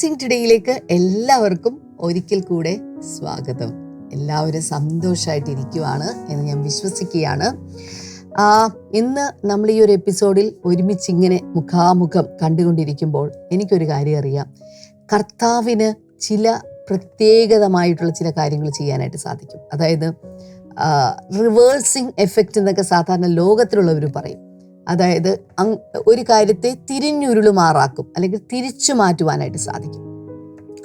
Blessing ടുഡേയിലേക്ക് എല്ലാവർക്കും ഒരിക്കൽ കൂടെ സ്വാഗതം. എല്ലാവരും സന്തോഷമായിട്ടിരിക്കുവാണ് എന്ന് ഞാൻ വിശ്വസിക്കുകയാണ്. ഇന്ന് നമ്മൾ ഈ ഒരു എപ്പിസോഡിൽ ഒരുമിച്ച് ഇങ്ങനെ മുഖാമുഖം കണ്ടുകൊണ്ടിരിക്കുമ്പോൾ എനിക്കൊരു കാര്യം അറിയാം. കർത്താവിന് ചില പ്രത്യേകതമായിട്ടുള്ള ചില കാര്യങ്ങൾ ചെയ്യാനായിട്ട് സാധിക്കും. അതായത് റിവേഴ്സിങ് എഫക്റ്റ് എന്നൊക്കെ സാധാരണ ലോകത്തിലുള്ളവർ പറയും. അതായത് ഒരു കാര്യത്തെ തിരിഞ്ഞുരുളുമാറാക്കും അല്ലെങ്കിൽ തിരിച്ചു മാറ്റുവാനായിട്ട് സാധിക്കും.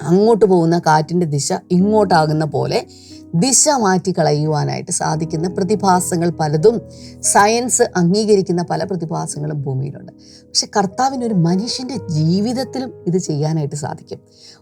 അങ്ങോട്ട് പോകുന്ന കാറ്റിന്റെ ദിശ ഇങ്ങോട്ടാകുന്ന പോലെ ദിശ മാറ്റി കളയുവാനായിട്ട് സാധിക്കുന്ന പ്രതിഭാസങ്ങൾ പലതും സയൻസ് അംഗീകരിക്കുന്ന പല പ്രതിഭാസങ്ങളും ഭൂമിയിലുണ്ട്. പക്ഷെ കർത്താവിന് ഒരു മനുഷ്യന്റെ ജീവിതത്തിലും ഇത് ചെയ്യാനായിട്ട് സാധിക്കും.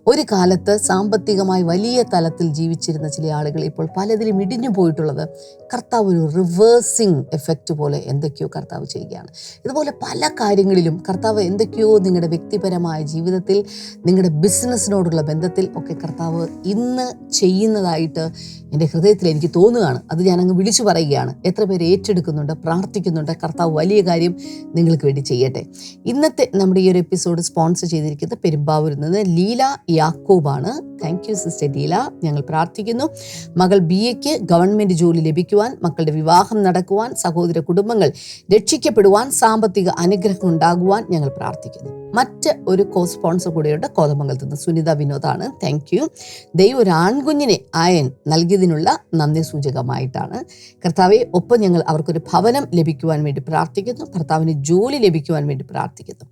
ഒരു കാലത്ത് സാമ്പത്തികമായി വലിയ തലത്തിൽ ജീവിച്ചിരുന്ന ചില ആളുകൾ ഇപ്പോൾ പലതിലും ഇടിഞ്ഞു പോയിട്ടുള്ളത് കർത്താവ് ഒരു റിവേഴ്സിങ് എഫക്റ്റ് പോലെ എന്തൊക്കെയോ കർത്താവ് ചെയ്യുകയാണ്. ഇതുപോലെ പല കാര്യങ്ങളിലും കർത്താവ് എന്തൊക്കെയോ നിങ്ങളുടെ വ്യക്തിപരമായ ജീവിതത്തിൽ നിങ്ങളുടെ ബിസിനസ്സിനോടുള്ള ബന്ധത്തിൽ ഒക്കെ കർത്താവ് ഇന്ന് ചെയ്യുന്നതായിട്ട് എന്റെ ഹൃദയത്തിൽ എനിക്ക് തോന്നുകയാണ്. അത് ഞാനങ്ങ് വിളിച്ചു പറയുകയാണ്. എത്ര പേര് ഏറ്റെടുക്കുന്നുണ്ട് പ്രാർത്ഥിക്കുന്നുണ്ട് കർത്താവ് വലിയ കാര്യം നിങ്ങൾക്ക് വേണ്ടി ചെയ്യട്ടെ. ഇന്നത്തെ നമ്മുടെ ഈ ഒരു എപ്പിസോഡ് സ്പോൺസർ ചെയ്തിരിക്കുന്നത് പെരുമ്പാവൂരിൽ നിന്ന് Leela യാക്കോബാണ്. Thank you sister Leela. ഞങ്ങൾ പ്രാർത്ഥിക്കുന്നു. മകൾ ബി എക്ക് ഗവൺമെന്റ് ജോലി ലഭിക്കുവാൻ മക്കളുടെ വിവാഹം നടക്കുവാൻ സഹോദര കുടുംബങ്ങൾ രക്ഷിക്കപ്പെടുവാൻ സാമ്പത്തിക അനുഗ്രഹം ഉണ്ടാകുവാൻ ഞങ്ങൾ പ്രാർത്ഥിക്കുന്നു. മറ്റ് ഒരു കോ സ്പോൺസർ കൂടെയുണ്ട് കോതമംഗലത്ത് നിന്ന് സുനിത വിനോദാണ്. താങ്ക് യു ദൈവം ഒരു ആൺകുഞ്ഞിനെ ആയൻ നൽകിയതിനുള്ള നന്ദി സൂചകമായിട്ടാണ്. കർത്താവെ ഒപ്പം ഞങ്ങൾ അവർക്കൊരു ഭവനം ലഭിക്കുവാൻ വേണ്ടി പ്രാർത്ഥിക്കുന്നു. കർത്താവിന് ജോലി ലഭിക്കുവാൻ വേണ്ടി പ്രാർത്ഥിക്കുന്നു.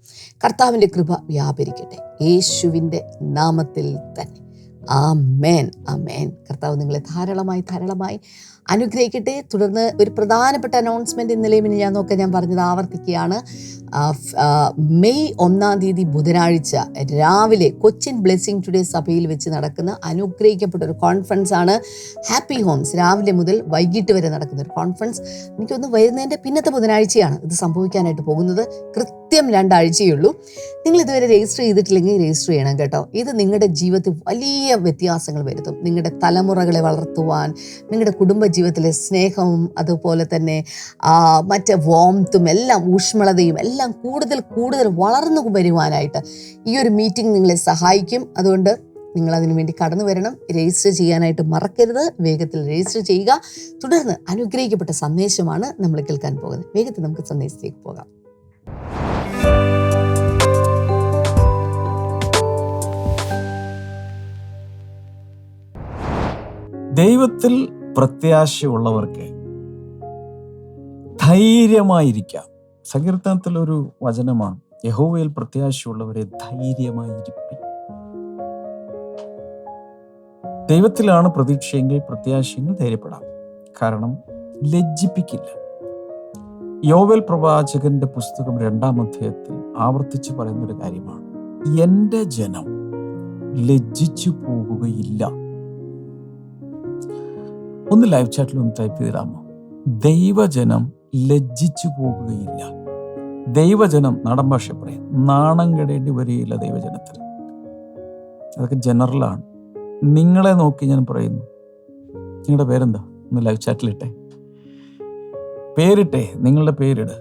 കർത്താവിന്റെ കൃപ വ്യാപരിക്കട്ടെ. യേശുവിന്റെ നാമത്തിൽ തന്നെ. ആ മേൻ ആ മേൻ കർത്താവ് നിങ്ങളെ ധാരാളമായി ധാരാളമായി അനുഗ്രഹിക്കട്ടെ. തുടർന്ന് ഒരു പ്രധാനപ്പെട്ട അനൗൺസ്മെന്റ് ഇന്നലെയും ഇനി ഞാൻ നോക്കാൻ ഞാൻ പറഞ്ഞത് ആവർത്തിക്കുകയാണ്. മെയ് ഒന്നാം തീയതി ബുധനാഴ്ച രാവിലെ കൊച്ചിൻ ബ്ലെസ്സിങ് ടുഡേ സഭയിൽ വെച്ച് നടക്കുന്ന അനുഗ്രഹിക്കപ്പെട്ട ഒരു കോൺഫറൻസ് ആണ് ഹാപ്പി ഹോംസ്. രാവിലെ മുതൽ വൈകിട്ട് വരെ നടക്കുന്ന ഒരു കോൺഫറൻസ് എനിക്കൊന്ന് വരുന്നതിന്റെ പിന്നത്തെ ബുധനാഴ്ചയാണ് ഇത് സംഭവിക്കാനായിട്ട് പോകുന്നത്. കൃത്യം രണ്ടാഴ്ചയുള്ളൂ നിങ്ങൾ ഇതുവരെ രജിസ്റ്റർ ചെയ്തിട്ടില്ലെങ്കിൽ രജിസ്റ്റർ ചെയ്യണം കേട്ടോ. ഇത് നിങ്ങളുടെ ജീവിതത്തിൽ വലിയ വ്യത്യാസങ്ങൾ വരുത്തും. നിങ്ങളുടെ തലമുറകളെ വളർത്തുവാൻ നിങ്ങളുടെ കുടുംബജീവിതത്തിലെ സ്നേഹവും അതുപോലെ തന്നെ മറ്റ് വോംത്തും എല്ലാം ഊഷ്മളതയും എല്ലാം കൂടുതൽ കൂടുതൽ വളർന്നു വരുവാനായിട്ട് ഈ ഒരു മീറ്റിംഗ് നിങ്ങളെ സഹായിക്കും. അതുകൊണ്ട് നിങ്ങൾ അതിനു വേണ്ടി കടന്നു വരണം. രജിസ്റ്റർ ചെയ്യാനായിട്ട് മറക്കരുത്. വേഗത്തിൽ രജിസ്റ്റർ ചെയ്യുക. തുടർന്ന് അനുഗ്രഹിക്കപ്പെട്ട സന്ദേശമാണ് നമ്മൾ കേൾക്കാൻ പോകുന്നത്. വേഗത്തിൽ നമുക്ക് സന്ദേശത്തേക്ക് പോകാം. ദൈവത്തിൽ പ്രത്യാശയുള്ളവർക്ക് ധൈര്യമായിരിക്കാം. സങ്കീർത്തനത്തിൽ ഒരു വചനമാണ് യഹോവയിൽ പ്രത്യാശയുള്ളവരെ ധൈര്യമായിരിക്കും ദൈവത്തിലാണ് പ്രതീക്ഷയെങ്കിൽ പ്രത്യാശയെങ്കിൽ ധൈര്യപ്പെടാം. കാരണം ലജ്ജിപ്പിക്കില്ല. യോവൽ പ്രവാചകന്റെ പുസ്തകം രണ്ടാം അധ്യായത്തിൽ ആവർത്തിച്ച് പറയുന്ന ഒരു കാര്യമാണ് എന്റെ ജനം ലജ്ജിച്ചു പോകുകയില്ല ഒന്ന് ലൈവ് ചാറ്റിൽ ഒന്ന് ടൈപ്പ് ചെയ്തിടാമോ ദൈവജനം ലജ്ജിച്ചു പോകുകയില്ല. ദൈവജനം നാടൻ ഭാഷ പറയാം നാണം കെടേണ്ടി വരികയില്ല ദൈവജനത്തിന്. അതൊക്കെ ജനറലാണ് നിങ്ങളെ നോക്കി ഞാൻ പറയുന്നു. നിങ്ങളുടെ പേരെന്താ? ഒന്ന് ലൈവ് ചാറ്റിലിട്ടെ പേരിട്ടെ നിങ്ങളുടെ പേരിട്.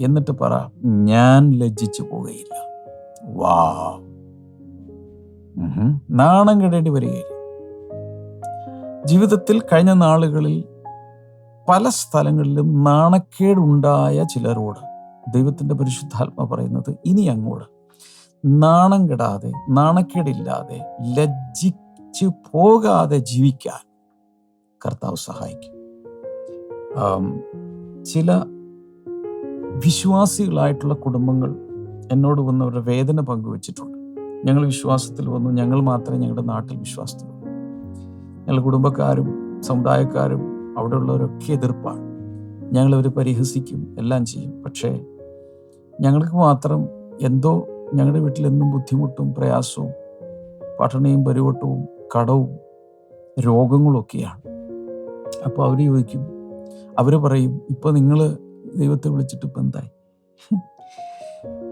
എന്നിട്ട് പറ ഞാൻ ലജ്ജിച്ചു പോകുകയില്ല. വാ നാണം കെടേണ്ടി വരികയില്ല. ജീവിതത്തിൽ കഴിഞ്ഞ നാളുകളിൽ പല സ്ഥലങ്ങളിലും നാണക്കേടുണ്ടായ ചിലരോട് ദൈവത്തിന്റെ പരിശുദ്ധാത്മ പറയുന്നത് ഇനി അങ്ങോട്ട് നാണം കെടാതെ നാണക്കേടില്ലാതെ ലജ്ജിച്ച് പോകാതെ ജീവിക്കാൻ കർത്താവ് സഹായിക്കും. ചില വിശ്വാസികളായിട്ടുള്ള കുടുംബങ്ങൾ എന്നോട് വന്നവരുടെ വേദന പങ്കുവച്ചിട്ടുണ്ട്. ഞങ്ങൾ വിശ്വാസത്തിൽ വന്നു ഞങ്ങൾ മാത്രമേ ഞങ്ങളുടെ നാട്ടിൽ വിശ്വാസത്തിലുള്ളൂ. ഞങ്ങൾ കുടുംബക്കാരും സമുദായക്കാരും അവിടെയുള്ളവരൊക്കെ എതിർപ്പാണ്. ഞങ്ങളവർ പരിഹസിക്കും എല്ലാം ചെയ്യും. പക്ഷേ ഞങ്ങൾക്ക് മാത്രം എന്തോ ഞങ്ങളുടെ വീട്ടിലെന്നും ബുദ്ധിമുട്ടും പ്രയാസവും പട്ടണിയും പരിവട്ടവും കടവും രോഗങ്ങളൊക്കെയാണ് അപ്പോൾ അവർ ചോദിക്കും അവർ പറയും ഇപ്പോൾ നിങ്ങൾ ദൈവത്തെ വിളിച്ചിട്ട് ഇപ്പം എന്തായി?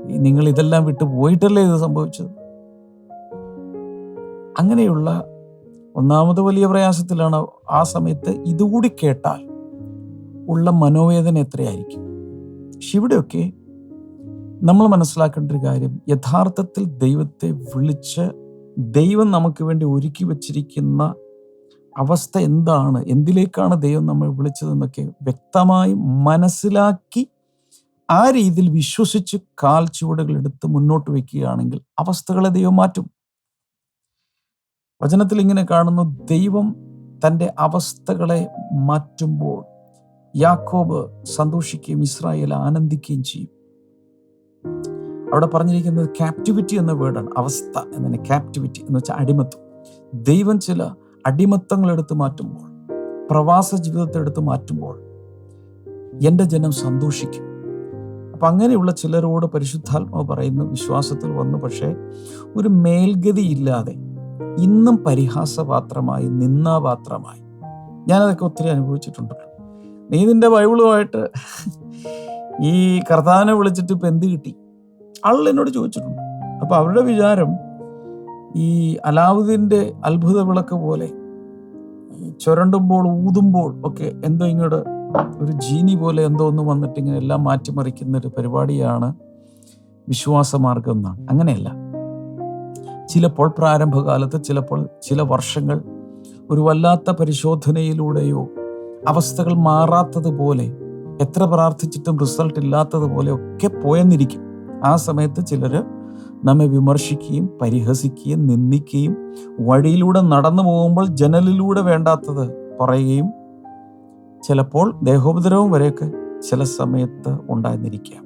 നിങ്ങൾ ഇതെല്ലാം വിട്ടു പോയിട്ടല്ലേ ഇത് സംഭവിച്ചത്? അങ്ങനെയുള്ള ഒന്നാമത് വലിയ പ്രയാസത്തിലാണ് ആ സമയത്ത് ഇതുകൂടി കേട്ടാൽ ഉള്ള മനോവേദന എത്രയായിരിക്കും? പക്ഷെ ഇവിടെയൊക്കെ നമ്മൾ മനസ്സിലാക്കേണ്ട ഒരു കാര്യം യഥാർത്ഥത്തിൽ ദൈവത്തെ വിളിച്ച് ദൈവം നമുക്ക് വേണ്ടി ഒരുക്കി വച്ചിരിക്കുന്ന അവസ്ഥ എന്താണ്? എന്തിലേക്കാണ് ദൈവം നമ്മൾ വിളിച്ചതെന്നൊക്കെ വ്യക്തമായി മനസ്സിലാക്കി ആ രീതിയിൽ വിശ്വസിച്ച് കാൽ ചുവടുകൾ എടുത്ത് മുന്നോട്ട് വയ്ക്കുകയാണെങ്കിൽ അവസ്ഥകളെ ദൈവം മാറ്റും. വചനത്തിൽ ഇങ്ങനെ കാണുന്നു ദൈവം തന്റെ അവസ്ഥകളെ മാറ്റുമ്പോൾ യാക്കോബ് സന്തോഷിക്കുകയും ഇസ്രായേൽ ആനന്ദിക്കുകയും ചെയ്യും. അവിടെ പറഞ്ഞിരിക്കുന്നത് ക്യാപ്റ്റിവിറ്റി എന്ന വേർഡാണ് അവസ്ഥ എന്നതിന് ക്യാപ്റ്റിവിറ്റി എന്ന് വെച്ചാൽ അടിമത്വം ദൈവം ചില അടിമത്തങ്ങൾ മാറ്റുമ്പോൾ പ്രവാസ ജീവിതത്തെ എടുത്ത് മാറ്റുമ്പോൾ എന്റെ ജനം സന്തോഷിക്കും. അപ്പം അങ്ങനെയുള്ള ചിലരോട് പരിശുദ്ധാത്മാവ് പറയുന്നു വിശ്വാസത്തിൽ വന്നു പക്ഷേ ഒരു മേൽഗതി ഇല്ലാതെ ഇന്നും പരിഹാസപാത്രമായി നിന്നാപാത്രമായി ഞാനതൊക്കെ ഒത്തിരി അനുഭവിച്ചിട്ടുണ്ടല്ലോ നീ നിന്റെ ബൈബിളുമായിട്ട് ഈ കർത്താവിനെ വിളിച്ചിട്ട് ഇപ്പം എന്ത് കിട്ടി? ആളുകൾ എന്നോട് ചോദിച്ചിട്ടുണ്ട്. അപ്പോൾ അവരുടെ വിചാരം ഈ അലാവുദ്ദീന്റെ അത്ഭുത വിളക്ക് പോലെ ചുരണ്ടുമ്പോൾ ഊതുമ്പോൾ ഒക്കെ എന്തോ ഇങ്ങോട്ട് ഒരു ജീനി പോലെ എന്തോ ഒന്ന് വന്നിട്ട് ഇങ്ങനെ എല്ലാം മാറ്റിമറിക്കുന്ന ഒരു പരിപാടിയാണ് വിശ്വാസമാർഗം എന്നാണ്. അങ്ങനെയല്ല. ചിലപ്പോൾ പ്രാരംഭകാലത്ത് ചിലപ്പോൾ ചില വർഷങ്ങൾ ഒരു വല്ലാത്ത പരിശോധനയിലൂടെയോ അവസ്ഥകൾ മാറാത്തതുപോലെ എത്ര പ്രാർത്ഥിച്ചിട്ടും റിസൾട്ട് ഇല്ലാത്തതുപോലെ ഒക്കെ പോയെന്നിരിക്കും. ആ സമയത്ത് ചിലർ നമ്മെ വിമർശിക്കുകയും പരിഹസിക്കുകയും നിന്ദിക്കുകയും വഴിയിലൂടെ നടന്നു പോകുമ്പോൾ ജനലിലൂടെ വേണ്ടാത്തത് പറയുകയും ചിലപ്പോൾ ദേഹോപദ്രവം വരെയൊക്കെ ചില സമയത്ത് ഉണ്ടായിരുന്നിരിക്കാം.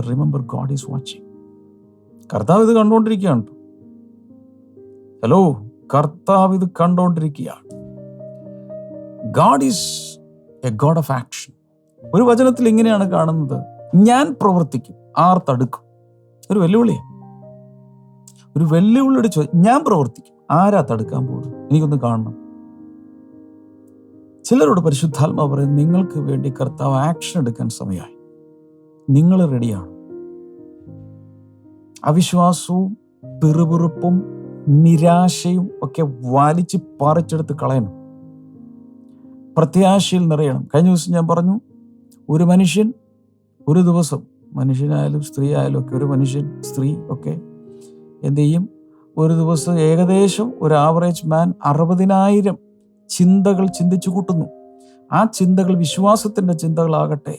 റിമെമ്പർ ഗോഡ് ഈസ് വാച്ചിങ് കർത്താവ് ഇത് കണ്ടുകൊണ്ടിരിക്കുകയാണ്. ഹലോ കർത്താവ് ഇത് കണ്ടുകൊണ്ടിരിക്കുകയാണ്. God is a god of action ഒരു വചനത്തിൽ ഇങ്ങനെയാണ് കാണുന്നത്. ഞാൻ പ്രവർത്തിക്കും ആർ തടുക്കും. ഒരു വെല്ലുവിളിയാണ് ഒരു വെല്ലുവിളിയുടെ ചോദ്യം ഞാൻ പ്രവർത്തിക്കും ആരാ തടുക്കാൻ പോകുന്നത്? എനിക്കൊന്ന് കാണണം. ചിലരോട് പരിശുദ്ധാത്മാവ് പറയും നിങ്ങൾക്ക് വേണ്ടി കർത്താവ് ആക്ഷൻ എടുക്കാൻ സമയമായി. നിങ്ങൾ റെഡിയാണ് അവിശ്വാസവും പിറുപിറുപ്പും നിരാശയും ഒക്കെ വലിച്ച് പറിച്ചെടുത്ത് കളയണം. പ്രത്യാശയിൽ നിറയണം. കഴിഞ്ഞ ദിവസം ഞാൻ പറഞ്ഞു ഒരു മനുഷ്യൻ ഒരു ദിവസം മനുഷ്യനായാലും സ്ത്രീ ആയാലും ഒക്കെ ഒരു മനുഷ്യൻ സ്ത്രീ ഒക്കെ എന്ത് ചെയ്യും? ഒരു ദിവസം ഏകദേശം ഒരു ആവറേജ് മാൻ അറുപതിനായിരം ചിന്തകൾ ചിന്തിച്ചു കൂട്ടുന്നു. ആ ചിന്തകൾ വിശ്വാസത്തിന്റെ ചിന്തകളാകട്ടെ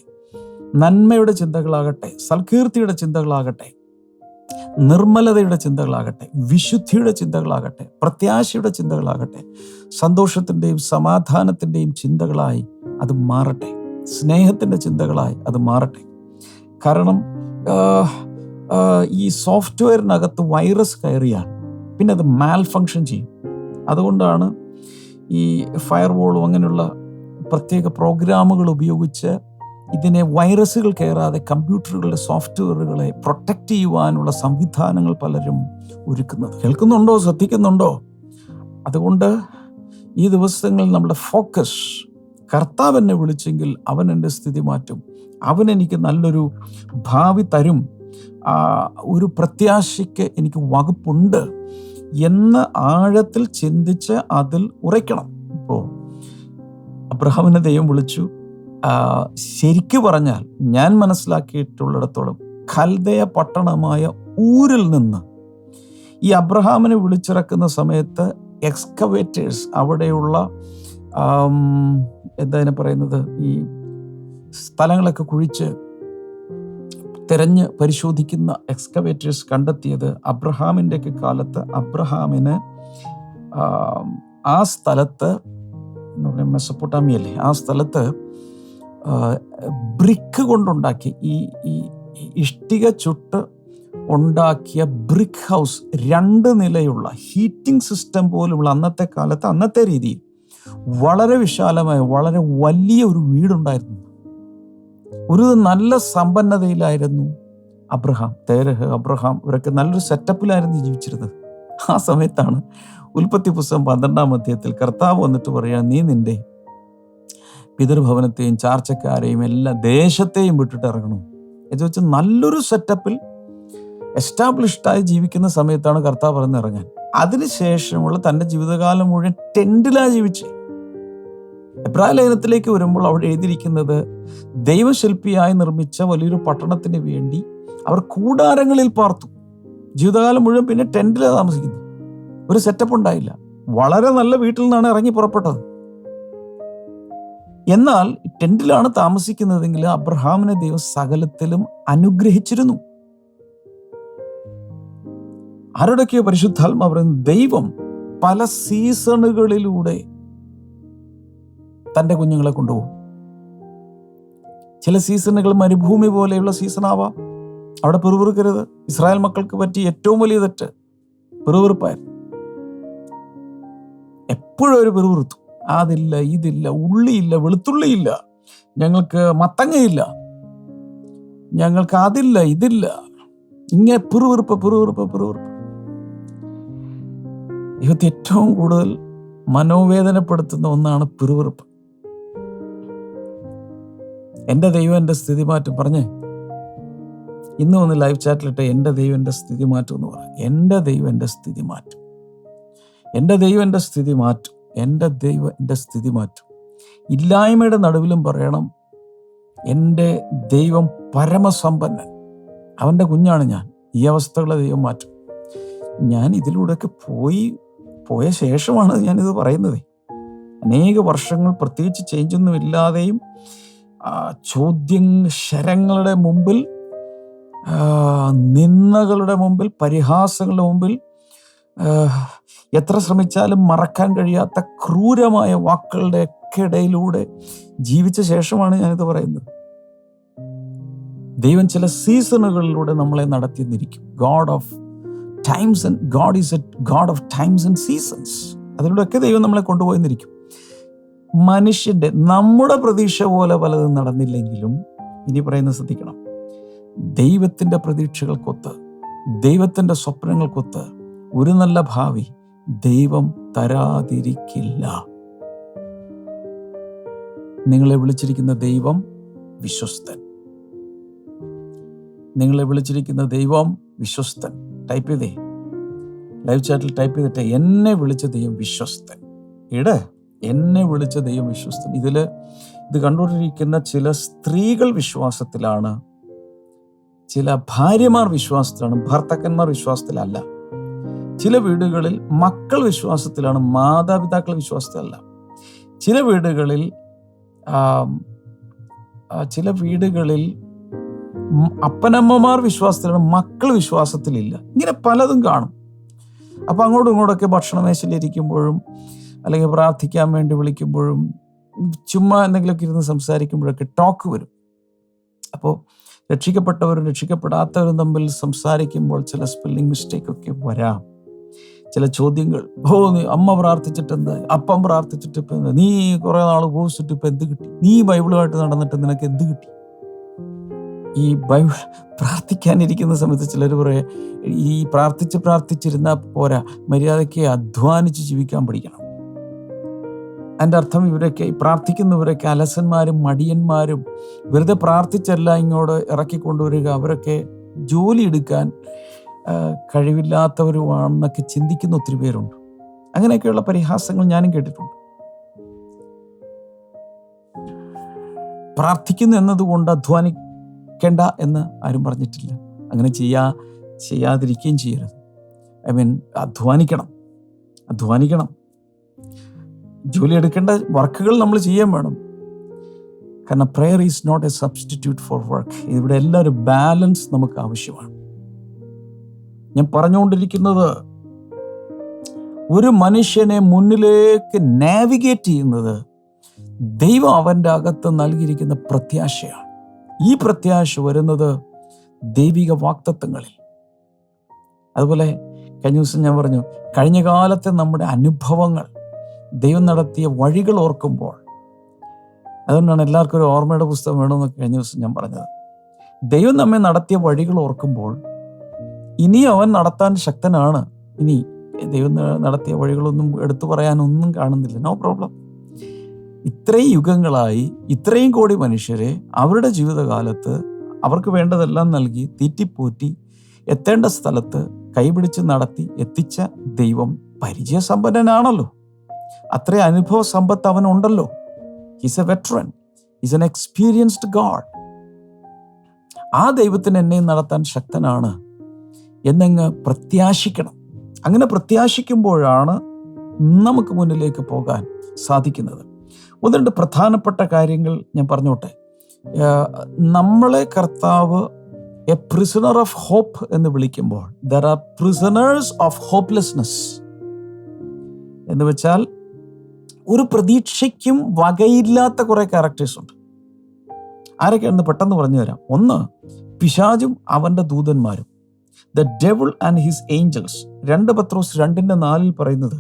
നന്മയുടെ ചിന്തകളാകട്ടെ സൽകീർത്തിയുടെ ചിന്തകളാകട്ടെ നിർമ്മലതയുടെ ചിന്തകളാകട്ടെ വിശുദ്ധിയുടെ ചിന്തകളാകട്ടെ പ്രത്യാശയുടെ ചിന്തകളാകട്ടെ സന്തോഷത്തിന്റെയും സമാധാനത്തിന്റെയും ചിന്തകളായി അത് മാറട്ടെ. സ്നേഹത്തിന്റെ ചിന്തകളായി അത് മാറട്ടെ. കാരണം ഈ സോഫ്റ്റ്വെയറിനകത്ത് വൈറസ് കയറിയാൽ പിന്നെ അത് മാൽ ഫങ്ഷൻ ചെയ്യും. അതുകൊണ്ടാണ് ഈ ഫയർ വോളും അങ്ങനെയുള്ള പ്രത്യേക പ്രോഗ്രാമുകൾ ഉപയോഗിച്ച് ഇതിനെ വൈറസുകൾ കയറാതെ കമ്പ്യൂട്ടറുകളുടെ സോഫ്റ്റ്വെയറുകളെ പ്രൊട്ടക്റ്റ് ചെയ്യുവാനുള്ള സംവിധാനങ്ങൾ പലരും ഒരുക്കുന്നത്. കേൾക്കുന്നുണ്ടോ? ശ്രദ്ധിക്കുന്നുണ്ടോ? അതുകൊണ്ട് ഈ ദിവസങ്ങളിൽ നമ്മുടെ ഫോക്കസ് കർത്താവ് എന്നെ വിളിച്ചെങ്കിൽ അവൻ എന്റെ സ്ഥിതി മാറ്റും. അവൻ എനിക്ക് നല്ലൊരു ഭാവി തരും. ഒരു പ്രത്യാശയ്ക്ക് എനിക്ക് വകുപ്പുണ്ട് എന്ന് ആഴത്തിൽ ചിന്തിച്ച് അതിൽ ഉറയ്ക്കണം. ഇപ്പോൾ അബ്രഹാമിനെ ദൈവം വിളിച്ചു. ശരിക്കു പറഞ്ഞാൽ ഞാൻ മനസ്സിലാക്കിയിട്ടുള്ളിടത്തോളം ഖൽദയ പട്ടണമായ ഊരിൽ നിന്ന് ഈ അബ്രഹാമിനെ വിളിച്ചിറക്കുന്ന സമയത്ത് എക്സ്കവേറ്റേഴ്സ് അവിടെയുള്ള എന്താ പറയുന്നത്? ഈ സ്ഥലങ്ങളൊക്കെ കുഴിച്ച് തിരഞ്ഞ് പരിശോധിക്കുന്ന എക്സ്കവേറ്റേഴ്സ് കണ്ടെത്തിയത് അബ്രഹാമിന്റെയൊക്കെ കാലത്ത് അബ്രഹാമിന് ആ സ്ഥലത്ത് മെസ്സപ്പൊട്ടാമിയല്ലേ ആ സ്ഥലത്ത് ബ്രിക്ക് കൊണ്ടുണ്ടാക്കിയ ഈ ഈ ഇഷ്ടിക ചുട്ട് ഉണ്ടാക്കിയ ബ്രിക്ക് ഹൗസ് രണ്ട് നിലയുള്ള ഹീറ്റിംഗ് സിസ്റ്റം പോലുള്ള അന്നത്തെ കാലത്ത് അന്നത്തെ രീതിയിൽ വളരെ വിശാലമായ വളരെ വലിയ ഒരു വീടുണ്ടായിരുന്നു. ഒരു നല്ല സമ്പന്നതയിലായിരുന്നു അബ്രഹാം തേരഹ് അബ്രഹാം. ഇവരൊക്കെ നല്ലൊരു സെറ്റപ്പിലായിരുന്നു ജീവിച്ചിരുന്നത്. ആ സമയത്താണ് ഉൽപ്പത്തി പുസ്തകം പന്ത്രണ്ടാം അധ്യായത്തിൽ കർത്താവ് വന്നിട്ട് പറയാ നീ നിന്റെ പിതൃഭവനത്തെയും ചാർച്ചക്കാരെയും എല്ലാ ദേശത്തെയും വിട്ടിട്ട് ഇറങ്ങണം. എന്ന് വെച്ചാൽ നല്ലൊരു സെറ്റപ്പിൽ എസ്റ്റാബ്ലിഷ്ഡായി ജീവിക്കുന്ന സമയത്താണ് കർത്താവ് പറഞ്ഞ് ഇറങ്ങാൻ. അതിനുശേഷമുള്ള തന്റെ ജീവിതകാലം മുഴുവൻ ടെന്റിലാണ് ജീവിച്ച്. എബ്രായ ലേഖനത്തിലേക്ക് വരുമ്പോൾ അവിടെ എഴുതിയിരിക്കുന്നത് ദൈവശില്പിയായി നിർമ്മിച്ച വലിയൊരു പട്ടണത്തിന് വേണ്ടി അവർ കൂടാരങ്ങളിൽ പാർത്തു. ജീവിതകാലം മുഴുവൻ പിന്നെ ടെന്റിലാണ് താമസിക്കുന്നത് ഒരു സെറ്റപ്പ് ഉണ്ടായില്ല. വളരെ നല്ല വീട്ടിൽ നിന്നാണ് ഇറങ്ങി പുറപ്പെട്ടത്. എന്നാൽ ടെന്റിലാണ് താമസിക്കുന്നതെങ്കിൽ അബ്രഹാമിനെ ദൈവം സകലത്തിലും അനുഗ്രഹിച്ചിരുന്നു. ആരോടൊക്കെയോ പരിശുദ്ധാത്മ പറയുന്നത് ദൈവം പല സീസണുകളിലൂടെ തന്റെ കുഞ്ഞുങ്ങളെ കൊണ്ടുപോകും. ചില സീസണുകൾ മരുഭൂമി പോലെയുള്ള സീസണാവാം. അവിടെ പെറുവിറുക്കരുത് ഇസ്രായേൽ മക്കൾക്ക് പറ്റിയ ഏറ്റവും വലിയ തെറ്റ് പെറുവിറുപ്പായിരുന്നു എപ്പോഴും ഒരു പെറുപിറുത്തു. അതില്ല ഇതില്ല ഉള്ളിയില്ല വെളുത്തുള്ളിയില്ല. ഞങ്ങൾക്ക് മത്തങ്ങയില്ല. ഞങ്ങൾക്ക് അതില്ല ഇതില്ല. ഇങ്ങനെ പിറുവിറുപ്പ് പിറുവിറുപ്പ് പിറുവിറുപ്പ് ദൈവത്തെ ഏറ്റവും കൂടുതൽ മനോവേദനപ്പെടുത്തുന്ന ഒന്നാണ് പിറുവിറുപ്പ് എന്റെ ദൈവം എന്റെ സ്ഥിതി മാറ്റും. പറഞ്ഞേ. ഇന്ന് ഒന്ന് ലൈവ് ചാറ്റിലിട്ട് എന്റെ ദൈവം എന്റെ സ്ഥിതി മാറ്റും എന്ന് പറ. എന്റെ ദൈവം എന്റെ സ്ഥിതി മാറ്റും. എന്റെ ദൈവം എന്റെ സ്ഥിതി മാറ്റും. എന്റെ ദൈവം എന്റെ സ്ഥിതി മാറ്റും. ഇല്ലായ്മയുടെ നടുവിലും പറയണം എന്റെ ദൈവം പരമസമ്പന്നൻ. അവന്റെ കുഞ്ഞാണ് ഞാൻ. ഈ അവസ്ഥകളെ ദൈവം മാറ്റും. ഞാൻ ഇതിലൂടെയൊക്കെ പോയി പോയ ശേഷമാണ് ഞാനിത് പറയുന്നത്. അനേക വർഷങ്ങൾ പ്രത്യേകിച്ച് ചേഞ്ചൊന്നും ഇല്ലാതെയും ചോദ്യ ശരങ്ങളുടെ മുമ്പിൽ നിന്നകളുടെ മുമ്പിൽ പരിഹാസങ്ങളുടെ മുമ്പിൽ എത്ര ശ്രമിച്ചാലും മറക്കാൻ കഴിയാത്ത ക്രൂരമായ വാക്കുകളുടെ ഒക്കെ ഇടയിലൂടെ ജീവിച്ച ശേഷമാണ് ഞാനിത് പറയുന്നത്. ദൈവം ചില സീസണുകളിലൂടെ നമ്മളെ നടത്തിയെന്നിരിക്കും. God of times and God is a god of times and seasons അതിലൂടെയൊക്കെ ദൈവം നമ്മളെ കൊണ്ടുപോയെന്നിരിക്കും. മനുഷ്യന്റെ നമ്മുടെ പ്രതീക്ഷ പോലെ പലതും നടന്നില്ലെങ്കിലും ഇനി പറയുന്നത് ശ്രദ്ധിക്കണം. ദൈവത്തിന്റെ പ്രതീക്ഷകൾക്കൊത്ത് ദൈവത്തിന്റെ സ്വപ്നങ്ങൾക്കൊത്ത് ഒരു നല്ല ഭാവി ദൈവം തരാതിരിക്കില്ല. നിങ്ങളെ വിളിച്ചിരിക്കുന്ന ദൈവം വിശ്വസ്തൻ. നിങ്ങളെ വിളിച്ചിരിക്കുന്ന ദൈവം വിശ്വസ്തൻ. ടൈപ്പ് ചെയ്തേ. ലൈവ് ചാറ്റിൽ ടൈപ്പ് ചെയ്തിട്ട് എന്നെ വിളിച്ച ദൈവം വിശ്വസ്തൻ. ഇട എന്നെ വിളിച്ച ദൈവം വിശ്വസ്തൻ. ഇതിൽ ഇത് കണ്ടുകൊണ്ടിരിക്കുന്ന ചില സ്ത്രീകൾ വിശ്വാസത്തിലാണ് ചില ഭാര്യമാർ വിശ്വാസത്തിലാണ് ഭർത്താക്കന്മാർ വിശ്വാസത്തിലല്ല. ചില വീടുകളിൽ മക്കൾ വിശ്വാസത്തിലാണ് മാതാപിതാക്കൾ വിശ്വാസത്തിലല്ല. ചില വീടുകളിൽ ചില വീടുകളിൽ അപ്പനമ്മമാർ വിശ്വാസത്തിലാണ് മക്കൾ വിശ്വാസത്തിലില്ല. ഇങ്ങനെ പലതും കാണും. അപ്പം അങ്ങോട്ടും ഇങ്ങോട്ടൊക്കെ ഭക്ഷണമേശയിലിരിക്കുമ്പോഴും അല്ലെങ്കിൽ പ്രാർത്ഥിക്കാൻ വേണ്ടി വിളിക്കുമ്പോഴും ചുമ്മാ എന്തെങ്കിലുമൊക്കെ ഇരുന്ന് സംസാരിക്കുമ്പോഴൊക്കെ ടോക്ക് വരും. അപ്പോൾ രക്ഷിക്കപ്പെട്ടവരും രക്ഷിക്കപ്പെടാത്തവരും തമ്മിൽ സംസാരിക്കുമ്പോൾ ചില സ്പെല്ലിംഗ് മിസ്റ്റേക്കൊക്കെ വരാം. ചില ചോദ്യങ്ങൾ. ഓ നീ അമ്മ പ്രാർത്ഥിച്ചിട്ട് എന്താ? അപ്പം പ്രാർത്ഥിച്ചിട്ട് ഇപ്പം എന്താ? നീ കുറെ നാൾ ഉപയോഗിച്ചിട്ട് ഇപ്പം എന്ത് കിട്ടി? നീ ബൈബിളുമായിട്ട് നടന്നിട്ട് നിനക്ക് എന്ത് കിട്ടി? ഈ ബൈബിൾ പ്രാർത്ഥിക്കാനിരിക്കുന്ന സമയത്ത് ചിലർ പറയുക ഈ പ്രാർത്ഥിച്ച് പ്രാർത്ഥിച്ചിരുന്നാൽ പോരാ. മര്യാദയ്ക്ക് അധ്വാനിച്ച് ജീവിക്കാൻ പഠിക്കണം. അതിന്റെ അർത്ഥം ഇവരൊക്കെ പ്രാർത്ഥിക്കുന്നവരൊക്കെ അലസന്മാരും മടിയന്മാരും വെറുതെ പ്രാർത്ഥിച്ചല്ല ഇങ്ങോട്ട് ഇറക്കി കൊണ്ടുവരിക അവരൊക്കെ ജോലി എടുക്കാൻ ആ, കഴിവില്ലാത്തവരുമാണെന്നൊക്കെ ചിന്തിക്കുന്ന ഒത്തിരി പേരുണ്ട്. അങ്ങനെയൊക്കെയുള്ള പരിഹാസങ്ങൾ ഞാനും കേട്ടിട്ടുണ്ട്. പ്രാർത്ഥിക്കുന്നു എന്നതുകൊണ്ട് അധ്വാനിക്കേണ്ട എന്ന് ആരും പറഞ്ഞിട്ടില്ല. അങ്ങനെ ചെയ്യാ ചെയ്യാതിരിക്കുകയും ചെയ്യരുത്. ഐ മീൻ അധ്വാനിക്കണം. അധ്വാനിക്കണം. ജോലി എടുക്കേണ്ട വർക്കുകൾ നമ്മൾ ചെയ്യാൻ വേണം. കാരണം prayer is not a substitute for work ഇവിടെ എല്ലാം ഒരു ബാലൻസ് നമുക്ക് ആവശ്യമാണ്. ഞാൻ പറഞ്ഞുകൊണ്ടിരിക്കുന്നത് ഒരു മനുഷ്യനെ മുന്നിലേക്ക് നാവിഗേറ്റ് ചെയ്യുന്നത് ദൈവം അവന്റെ അകത്ത് നൽകിയിരിക്കുന്ന പ്രത്യാശയാണ്. ഈ പ്രത്യാശ വരുന്നത് ദൈവിക വാക്തത്വങ്ങളിൽ. അതുപോലെ കഴിഞ്ഞ ദിവസം ഞാൻ പറഞ്ഞു കഴിഞ്ഞ കാലത്തെ നമ്മുടെ അനുഭവങ്ങൾ ദൈവം നടത്തിയ വഴികൾ ഓർക്കുമ്പോൾ അതുകൊണ്ടാണ് എല്ലാവർക്കും ഒരു ഓർമ്മയുടെ പുസ്തകം വേണമെന്ന് കഴിഞ്ഞ ദിവസം ഞാൻ പറഞ്ഞത്. ദൈവം നമ്മെ നടത്തിയ വഴികൾ ഓർക്കുമ്പോൾ ഇനി അവൻ നടത്താൻ ശക്തനാണ്. ഇനി ദൈവം നടത്തിയ വഴികളൊന്നും എടുത്തു പറയാനൊന്നും കാണുന്നില്ല. നോ പ്രോബ്ലം ഇത്രയും യുഗങ്ങളായി ഇത്രയും കോടി മനുഷ്യരെ അവരുടെ ജീവിതകാലത്ത് അവർക്ക് വേണ്ടതെല്ലാം നൽകി തീറ്റിപ്പോറ്റി എത്തേണ്ട സ്ഥലത്ത് കൈപിടിച്ച് നടത്തി എത്തിച്ച ദൈവം പരിചയസമ്പന്നനാണല്ലോ. അത്ര അനുഭവ സമ്പത്ത് അവനുണ്ടല്ലോ. He's a veteran he's an experienced God ആ ദൈവത്തിന് എന്നെ നടത്താൻ ശക്തനാണ്. എന്നങ്ങ് പ്രത്യാശിക്കണം. അങ്ങനെ പ്രത്യാശിക്കുമ്പോഴാണ് നമുക്ക് മുന്നിലേക്ക് പോകാൻ സാധിക്കുന്നത്. ഒന്ന് രണ്ട് പ്രധാനപ്പെട്ട കാര്യങ്ങൾ ഞാൻ പറഞ്ഞോട്ടെ. നമ്മളെ കർത്താവ് എ പ്രിസണർ ഓഫ് ഹോപ്പ് എന്ന് വിളിക്കുമ്പോൾ there are prisoners of hopelessness എന്ന് വെച്ചാൽ ഒരു പ്രതീക്ഷയ്ക്കും വകയില്ലാത്ത കുറെ ക്യാരക്ടേഴ്സ് ഉണ്ട്. ആരൊക്കെയാണെന്ന് പെട്ടെന്ന് പറഞ്ഞു തരാം. ഒന്ന് പിശാജും അവന്റെ ദൂതന്മാരും. The devil and his angels രണ്ട് പത്രോസ് രണ്ടിന്റെ നാലിൽ പറയുന്നത്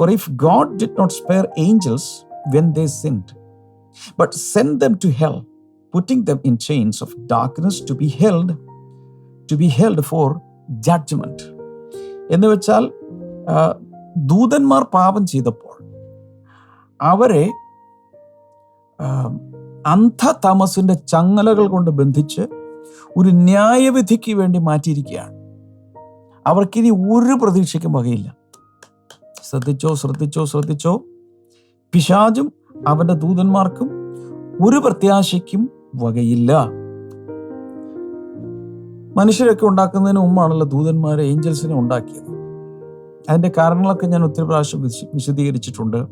for if God did not spare angels when they send but send them to hell putting them in chains of darkness to be held to be held for judgment എന്ന് വെച്ചാൽ ദൂതന്മാർ പാപം ചെയ്തപ്പോൾ അവരെ ആ, അന്ധതമസിന്റെ ചങ്ങലകൾ കൊണ്ട് ബന്ധിച്ച് ഒരു ന്യായവിധിക്ക് വേണ്ടി മാറ്റിയിരിക്കുകയാണ്. അവർക്കിനി ഒരു പ്രതീക്ഷയ്ക്കും വകയില്ല. ശ്രദ്ധിച്ചോ ശ്രദ്ധിച്ചോ ശ്രദ്ധിച്ചോ. പിശാചും അവന്റെ ദൂതന്മാർക്കും ഒരു പ്രത്യാശയ്ക്കും വകയില്ല. മനുഷ്യരൊക്കെ ഉണ്ടാക്കുന്നതിന് മുമ്പാണല്ലോ ദൂതന്മാരെ ഏഞ്ചൽസിനെ ഉണ്ടാക്കിയത്. അതിന്റെ കാരണങ്ങളൊക്കെ ഞാൻ ഒത്തിരി പ്രാവശ്യം വിശദീകരിച്ചിട്ടുണ്ട്.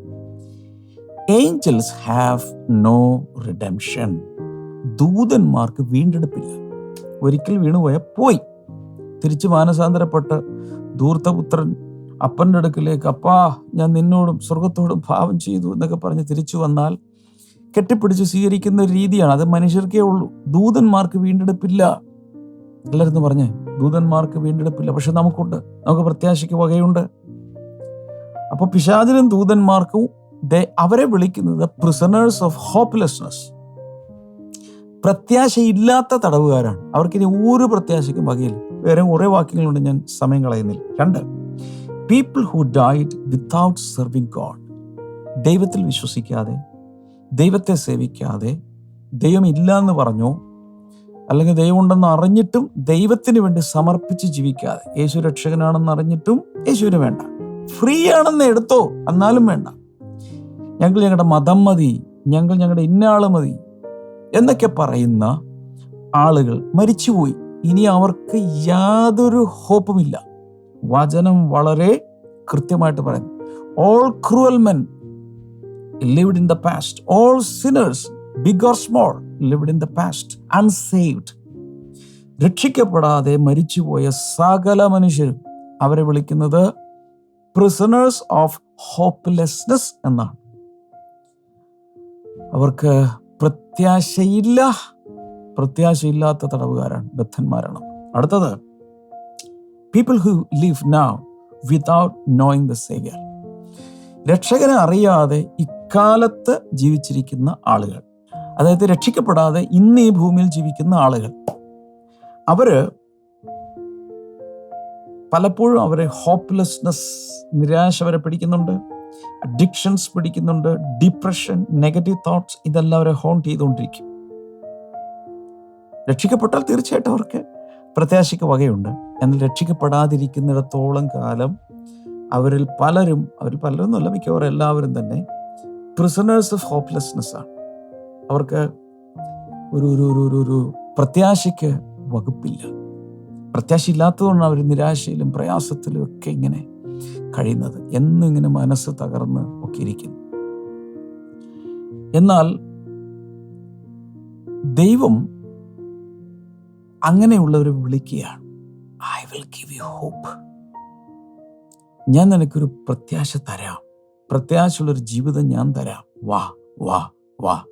ഏഞ്ചൽസ് ഹാവ് നോ റിഡംഷൻ ദൂതന്മാർക്ക് വീണ്ടെടുപ്പില്ല. ഒരിക്കൽ വീണുപോയ പോയി. തിരിച്ച് മാനസാന്തരപ്പെട്ട് ധൂർത്തപുത്രൻ അപ്പന്റെ അടുക്കിലേക്ക് അപ്പാ ഞാൻ നിന്നോടും സ്വർഗത്തോടും ഭാവം ചെയ്തു എന്നൊക്കെ പറഞ്ഞ് തിരിച്ചു വന്നാൽ കെട്ടിപ്പിടിച്ച് സ്വീകരിക്കുന്ന ഒരു രീതിയാണ്. അത് മനുഷ്യർക്കേ ഉള്ളൂ. ദൂതന്മാർക്ക് വീണ്ടെടുപ്പില്ല എല്ലാവരും പറഞ്ഞേ ദൂതന്മാർക്ക് വീണ്ടെടുപ്പില്ല. പക്ഷെ നമുക്കുണ്ട്. നമുക്ക് പ്രത്യാശയ്ക്ക് വകയുണ്ട്. അപ്പൊ പിശാചിനും ദൂതന്മാർക്കും അവരെ വിളിക്കുന്നത് പ്രിസണേഴ്സ് ഓഫ് ഹോപ്പ്ലെസ്നെസ് പ്രത്യാശയില്ലാത്ത തടവുകാരാണ്. അവർക്കിനി ഒരു പ്രത്യാശയ്ക്കും വകയില്ല. വേറെ കുറേ വാക്യങ്ങളുണ്ട് ഞാൻ സമയം കളയുന്നില്ല. രണ്ട് people who died without serving God ദൈവത്തിൽ വിശ്വസിക്കാതെ ദൈവത്തെ സേവിക്കാതെ ദൈവം ഇല്ല എന്ന് പറഞ്ഞോ അല്ലെങ്കിൽ ദൈവമുണ്ടെന്ന് അറിഞ്ഞിട്ടും ദൈവത്തിന് വേണ്ടി സമർപ്പിച്ച് ജീവിക്കാതെ. യേശു രക്ഷകനാണെന്ന് അറിഞ്ഞിട്ടും യേശുവിന് വേണ്ട. ഫ്രീ ആണെന്ന് എടുത്തോ എന്നാലും വേണ്ട. ഞങ്ങൾ ഞങ്ങളുടെ മതം മതി. ഞങ്ങൾ ഞങ്ങളുടെ ഇന്ന മതി. എന്നൊക്കെ പറയുന്ന ആളുകൾ മരിച്ചുപോയി. ഇനി അവർക്ക് യാതൊരു ഹോപ്പുമില്ല. വചനം വളരെ കൃത്യമായിട്ട് പറയുന്നു. All cruel men lived in the past all sinners big or small lived in the past unsaved രക്ഷിക്കപ്പെടാതെ മരിച്ചുപോയ സകല മനുഷ്യരും അവരെ വിളിക്കുന്നത് പ്രിസണേഴ്സ് ഓഫ് ഹോപ്പ്ലെസ്നെസ് എന്നാണ്. അവർക്ക് പ്രത്യാശയില്ല. പ്രത്യാശയില്ലാത്ത തടവുകാരാണ് ബദ്ധന്മാരാണ്. അടുത്തത് people who live now without knowing the saviour രക്ഷകനെ അറിയാതെ ഇക്കാലത്ത് ജീവിച്ചിരിക്കുന്ന ആളുകൾ അതായത് രക്ഷിക്കപ്പെടാതെ ഇന്ന് ഈ ഭൂമിയിൽ ജീവിക്കുന്ന ആളുകൾ അവർ പലപ്പോഴും അവരെ ഹോപ്പ്ലെസ്നെസ് നിരാശ വരെ പിടിക്കുന്നുണ്ട്. അഡിക്ഷൻസ് പിടിക്കുന്നുണ്ട് ഡിപ്രഷൻ നെഗറ്റീവ് തോട്ട്സ് ഇതെല്ലാം അവരെ ഹോൺ ചെയ്തുകൊണ്ടിരിക്കും. രക്ഷിക്കപ്പെട്ടാൽ തീർച്ചയായിട്ടും അവർക്ക് പ്രത്യാശയ്ക്ക് വകയുണ്ട്. എന്നാൽ രക്ഷിക്കപ്പെടാതിരിക്കുന്നിടത്തോളം കാലം അവരിൽ പലരും അവരിൽ പലരും എന്നല്ല മിക്കവാറും എല്ലാവരും തന്നെ പ്രിസണേഴ്സ് ഓഫ് ഹോപ്പ്ലെസ്നെസ് ആണ്. അവർക്ക് ഒരു ഒരു ഒരു ഒരു ഒരു പ്രത്യാശയ്ക്ക് വകുപ്പില്ല. പ്രത്യാശ ഇല്ലാത്തതുകൊണ്ടാണ് അവർ നിരാശയിലും പ്രയാസത്തിലും ഒക്കെ ഇങ്ങനെ കഴിയുന്നത് എന്നും ഇങ്ങനെ മനസ്സ് തകർന്ന് ഒക്കെ ഇരിക്കുന്നു എന്നാൽ ദൈവം അങ്ങനെയുള്ളവരെ വിളിക്കുകയാണ് I will give you hope ഞാൻ നിനക്കൊരു പ്രത്യാശ തരാം. പ്രത്യാശയുള്ളൊരു ജീവിതം ഞാൻ തരാം. വാ വാ വാ.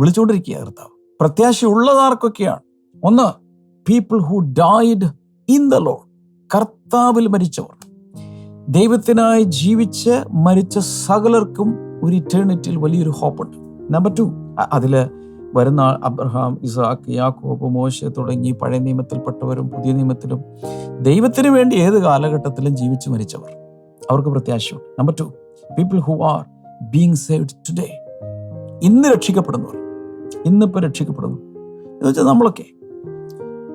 വിളിച്ചുകൊണ്ടിരിക്കുക കർത്താവ്. പ്രത്യാശ ഉള്ളതാർക്കൊക്കെയാണ് ഒന്ന് people who died in the Lord കർത്താവിൽ മരിച്ചവർ. ദൈവത്തിനായി ജീവിച്ച് മരിച്ച സകലർക്കും ഒരു ഇറ്റേണിറ്റിയിൽ വലിയൊരു ഹോപ്പുണ്ട് നമ്പർ ടു അതിൽ വരുന്ന അബ്രഹാം ഇസാഖ് യാക്കോബ് മോശ തുടങ്ങി പഴയ നിയമത്തിൽപ്പെട്ടവരും പുതിയ നിയമത്തിലും ദൈവത്തിന് വേണ്ടി ഏത് കാലഘട്ടത്തിലും ജീവിച്ച് മരിച്ചവർ. അവർക്ക് പ്രത്യാശയുണ്ട്. Number two people who are being saved today ഇന്ന് രക്ഷിക്കപ്പെടുന്നവർ ഇന്നിപ്പോൾ രക്ഷിക്കപ്പെടുന്നു. എന്ന് വെച്ചാൽ നമ്മളൊക്കെ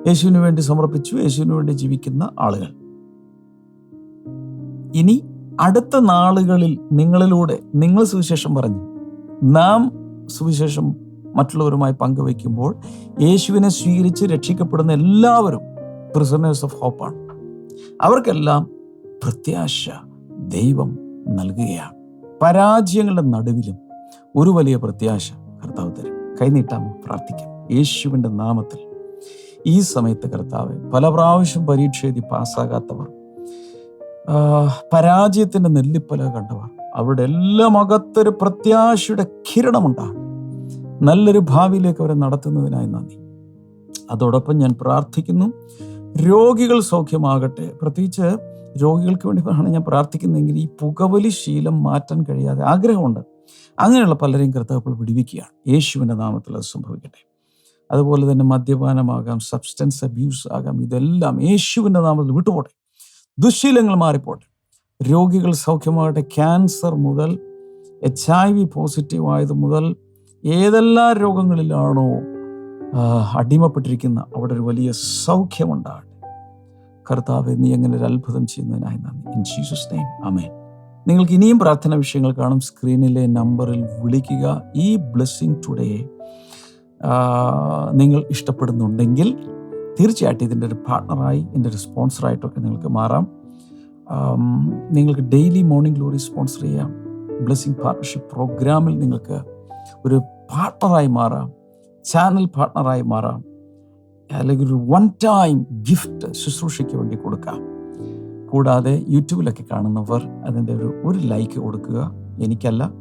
യേശുവിന് വേണ്ടി സമർപ്പിച്ചു യേശുവിന് വേണ്ടി ജീവിക്കുന്ന ആളുകൾ. ഇനി അടുത്ത നാളുകളിൽ നിങ്ങളിലൂടെ നിങ്ങൾ സുവിശേഷം പറഞ്ഞു. നാം സുവിശേഷം മറ്റുള്ളവരുമായി പങ്കുവയ്ക്കുമ്പോൾ യേശുവിനെ സ്വീകരിച്ച് രക്ഷിക്കപ്പെടുന്ന എല്ലാവരും പ്രിസണേഴ്സ് ഓഫ് ഹോപ്പാണ് അവർക്കെല്ലാം പ്രത്യാശ ദൈവം നൽകുകയാണ്. പരാജയങ്ങളുടെ നടുവിലും ഒരു വലിയ പ്രത്യാശ കർത്താവ് തരും. കൈനീട്ടാമോ പ്രാർത്ഥിക്കാം. യേശുവിന്റെ നാമത്തിൽ ഈ സമയത്ത് കർത്താവ് പല പ്രാവശ്യം പരീക്ഷ എഴുതി പാസ്സാകാത്തവർ പരാജയത്തിന്റെ നെല്ലിപ്പല കണ്ടവർ. അവരുടെ എല്ലാം അകത്തൊരു പ്രത്യാശയുടെ കിരണമുണ്ടാകും. നല്ലൊരു ഭാവിയിലേക്ക് അവരെ നടത്തുന്നതിനായി നന്ദി. അതോടൊപ്പം ഞാൻ പ്രാർത്ഥിക്കുന്നു രോഗികൾ സൗഖ്യമാകട്ടെ. പ്രത്യേകിച്ച് രോഗികൾക്ക് വേണ്ടിയാണ് ഞാൻ പ്രാർത്ഥിക്കുന്നതെങ്കിൽ ഈ പുകവലി ശീലം മാറ്റാൻ കഴിയാതെ ആഗ്രഹമുണ്ട്. അങ്ങനെയുള്ള പലരെയും കർത്താവ് വിടുവിക്കുകയാണ്. യേശുവിന്റെ നാമത്തിൽ അത് സംഭവിക്കട്ടെ. അതുപോലെ തന്നെ മദ്യപാനമാകാം സബ്സ്റ്റൻസ് അബ്യൂസ് ആകാം ഇതെല്ലാം യേശുവിന്റെ നാമത്തിൽ വിട്ടുപോട്ടെ. ദുശീലങ്ങൾ മാറിപ്പോട്ടെ. രോഗികൾ സൗഖ്യമാകട്ടെ. ക്യാൻസർ മുതൽ എച്ച് ഐ വി പോസിറ്റീവ് ആയത് മുതൽ ഏതെല്ലാം രോഗങ്ങളിലാണോ അടിമപ്പെട്ടിരിക്കുന്ന അവിടെ ഒരു വലിയ സൗഖ്യമുണ്ടാകട്ടെ. കർത്താവ് നീ എങ്ങനെ ഒരു അത്ഭുതം ചെയ്യുന്നതിനായി നന്ദി. ഇൻ ജീസസ് നെയിം അമേൻ നിങ്ങൾക്ക് ഇനിയും പ്രാർത്ഥന വിഷയങ്ങൾ കാണും. സ്ക്രീനിലെ നമ്പറിൽ വിളിക്കുക. ഈ ബ്ലെസ്സിങ് ടുഡേ നിങ്ങൾ ഇഷ്ടപ്പെടുന്നുണ്ടെങ്കിൽ തീർച്ചയായിട്ടും ഇതിന്റെ ഒരു പാർട്ണറായി എന്റെ ഒരു സ്പോൺസറായിട്ടൊക്കെ നിങ്ങൾക്ക് മാറാം. നിങ്ങൾക്ക് ഡെയിലി മോർണിംഗ് ഗ്ലോറി സ്പോൺസർ ചെയ്യാം. ബ്ലെസ്സിങ് പാർട്ണർഷിപ്പ് പ്രോഗ്രാമിൽ നിങ്ങൾക്ക് ഒരു പാർട്ണറായി മാറാം. ചാനൽ പാർട്ണറായി മാറാം. അല്ലെങ്കിൽ ഒരു വൺ ടൈം ഗിഫ്റ്റ് ശുശ്രൂഷയ്ക്ക് വേണ്ടി കൊടുക്കാം. കൂടാതെ യൂട്യൂബിലൊക്കെ കാണുന്നവർ അതിന്റെ ഒരു ഒരു ലൈക്ക് കൊടുക്കുക. എനിക്കല്ല.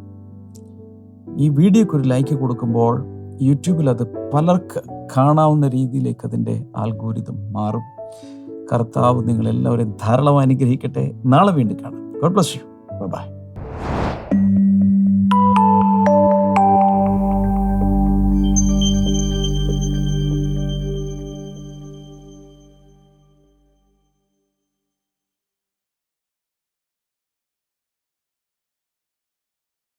ഈ വീഡിയോക്ക് ഒരു ലൈക്ക് കൊടുക്കുമ്പോൾ യൂട്യൂബിൽ അത് പലർക്ക് കാണാവുന്ന രീതിയിലേക്ക് അതിന്റെ ആൽഗോരിതം മാറും. കർത്താവ് നിങ്ങളെല്ലാവരെയും ധാരാളം അനുഗ്രഹിക്കട്ടെ. നാളെ വീണ്ടും കാണാം. God bless you by